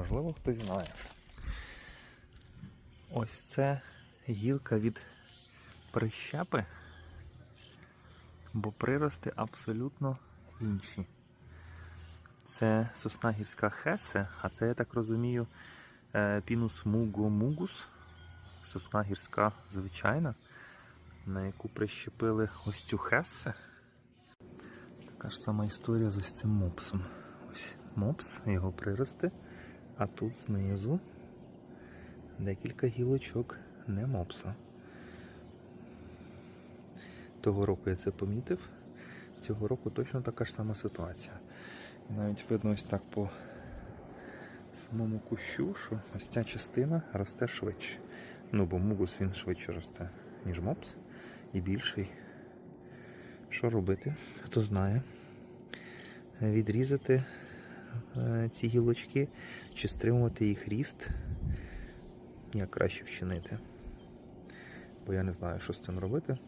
Можливо, хтось знає. Ось це гілка від прищепи, бо прирости абсолютно інші. Це сосна гірська Хесе, а це, я так розумію, е, пінус мугомугус. Сосна гірська звичайна, на яку прищепили ось цю Хесе. Така ж сама історія з ось цим мопсом. Ось мопс, його прирости, а тут знизу декілька гілочок не мопса. Того року я це помітив. Цього року точно така ж сама ситуація. І навіть видно ось так по самому кущу, що ось ця частина росте швидше. Ну, бо мугус він швидше росте, ніж мопс, і більший. Що робити? Хто знає? Відрізати ці гілочки чи стримувати їх ріст. Як краще вчинити. Бо я не знаю, що з цим робити.